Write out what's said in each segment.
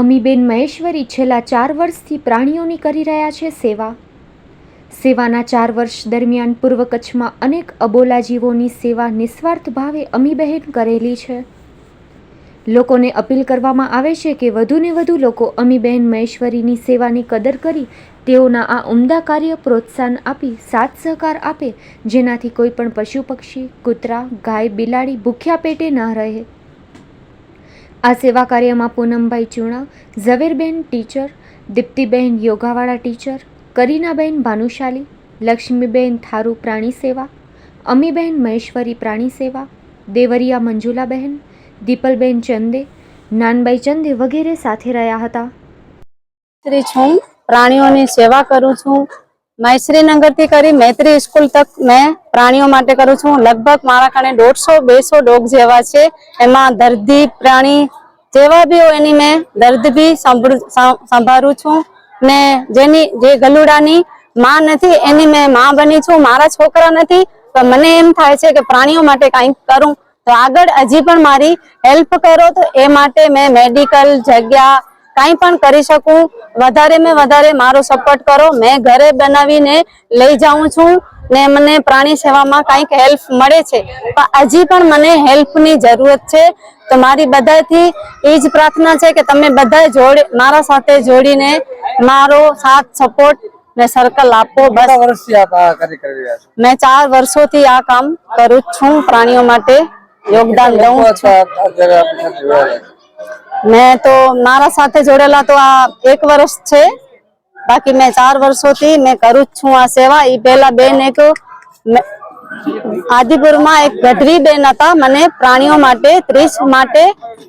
અમીબેન મહેશ્વરી છેલ્લા ચાર વર્ષથી પ્રાણીઓની કરી રહ્યા છે સેવા. સેવાના ચાર વર્ષ દરમિયાન પૂર્વ કચ્છમાં અનેક અબોલા જીવોની સેવા નિસ્વાર્થ ભાવે અમીબહેન કરેલી છે. લોકોને અપીલ કરવામાં આવે છે કે વધુને વધુ લોકો અમીબહેન મહેશ્વરીની સેવાની કદર કરી તેઓના આ ઉમદા કાર્ય પ્રોત્સાહન આપી સાથ સહકાર આપે, જેનાથી કોઈ પણ પશુ પક્ષી, કૂતરા, ગાય, બિલાડી ભૂખ્યા પેટે ન રહે. આ સેવા કાર્યમાં પૂનમભાઈ ચૂણા, ઝવેરબેન ટીચર, દીપ્તિબેન યોગાવાળા ટીચર, કરીનાબેન ભાનુશાલી, લક્ષ્મીબેન થારુ પ્રાણી સેવા, અમીબેન મહેશ્વરી પ્રાણી સેવા, દેવરિયા મંજુલાબહેન દીપલબેન ચંદે નાનબાઈ ચંદે વગેરે સાથે રહ્યા હતા. મૈત્રી છું, પ્રાણીઓની સેવા કરું છું. મેં શ્રીનગરથી કરી મૈત્રી સ્કૂલ તક મેં પ્રાણીઓ માટે કરું છું. લગભગ મારા કારણે દોઢસો, બેસો ડોગ જેવા છે. એમાં દર્દી, પ્રાણી જેવા બી હોય એની મેં દર્દ બી સાંભળું છું. ને જેની, જે ગલુડાની માં નથી, એની મેં માં બની છું. મારા છોકરા નથી તો મને એમ થાય છે કે પ્રાણીઓ માટે કંઈક કરું. તો આગળ હજી પણ મારી હેલ્પ કરો તો એ માટે મેં મેડિકલ જગ્યા કાંઈ પણ કરી શકું. વધારે મેં વધારે મારો સપોર્ટ કરો. મેં ઘરે બનાવીને લઈ જાઉં છું. ને મને પ્રાણી સેવામાં કંઈક હેલ્પ મળે છે. પણ હજી પણ મને હેલ્પની જરૂરત છે. તો મારી બધાથી એ જ પ્રાર્થના છે કે તમે બધા જોડે મારા સાથે જોડીને મારો સાથ સપોર્ટ ને સર્કલ આપો. બસ. વર્ષથી આપ મેં ચાર વર્ષોથી આ કામ કરું છું પ્રાણીઓ માટે યોગદાન દઉં છે. મેં તો મારા સાથે જોડેલા તો આ એક વર્ષ છે. બાકી મેં ચાર વર્ષોથી મેં કરું જ છું આ સેવા. એ પહેલા બેન એક આદિપુરમાં એક ગઢવી બેન હતા, મને પ્રાણીઓ માટે, ત્રીસ માટે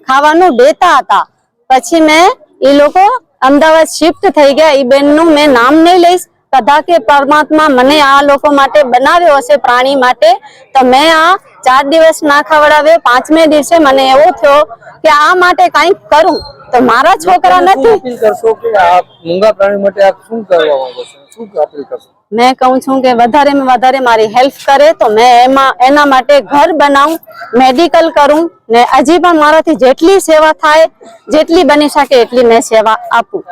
ખાવાનું દેતા હતા. પછી મેં એ લોકો અમદાવાદ શિફ્ટ થઈ ગયા. એ બેનનું મેં નામ નહીં લઈશ. કદા કે પરમાત્મા મને આ લોકો માટે બનાવ્યો હશે પ્રાણી માટે. તો મેં આ ચાર દિવસ ના ખવડાવ્યો પાંચમે દિવસે મને એવો થયો કે આ માટે કંઈક કરું. તો મારા છોકરા નથી. કરશો કે મૂંગા પ્રાણી માટે આપ શું કરવા માંગો છો? શું અપીલ કરશો મેં કહું છું કે વધારે માં વધારે મારી હેલ્પ કરે તો મેં એમાં એના માટે ઘર બનાવું મેડિકલ કરું ને હજી પણ મારાથી જેટલી સેવા થાય જેટલી બની શકે એટલી મેં સેવા આપું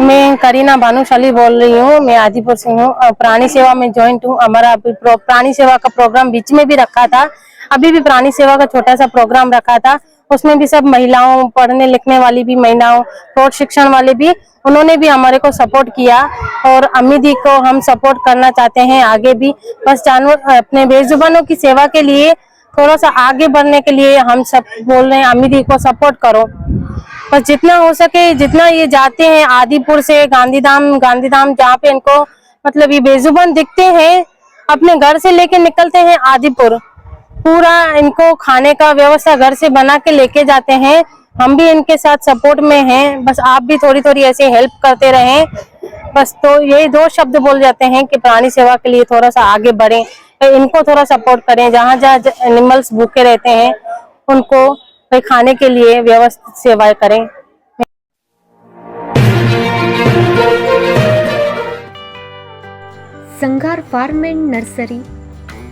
मैं करीना भानुशाली बोल रही हूँ मैं आदिपुर से हूँ अ, प्राणी सेवा में ज्वाइंट हूँ हमारा अभी प्रो- प्राणी सेवा का प्रोग्राम बीच में भी रखा था अभी भी प्राणी सेवा का छोटा सा प्रोग्राम रखा था उसमें भी सब महिलाओं, पढ़ने, लिखने वाली भी महिलाओं प्रौढ़ शिक्षण वाले भी, उन्होंने भी हमारे को सपोर्ट किया और अम्मी दी को हम सपोर्ट करना चाहते हैं आगे भी। बस जानवर, अपने बेजुबानों की सेवा के लिए थोड़ा सा आगे बढ़ने के लिए हम सब बोल रहे हैं, अम्मी दी को सपोर्ट करो। बस जितना हो सके, जितना ये जाते हैं आदिपुर से गांधीधाम गांधीधाम जहाँ पे इनको मतलब ये बेजुबान दिखते हैं, अपने घर से लेके निकलते हैं आदिपुर। पूरा इनको खाने का व्यवस्था घर से बना के लेके जाते हैं। हम भी इनके साथ सपोर्ट में हैं। बस आप भी थोड़ी थोड़ी ऐसे हेल्प करते रहें। बस तो यही दो शब्द बोल जाते हैं कि प्राणी सेवा के लिए थोड़ा सा आगे बढ़े। तो इनको थोड़ा सपोर्ट करें। जहाँ जहाँ एनिमल्स भूखे रहते हैं, उनको खाने के लिए व्यवस्थित सेवाएँ करें। Sangar farm and nursery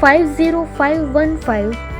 five zero five one five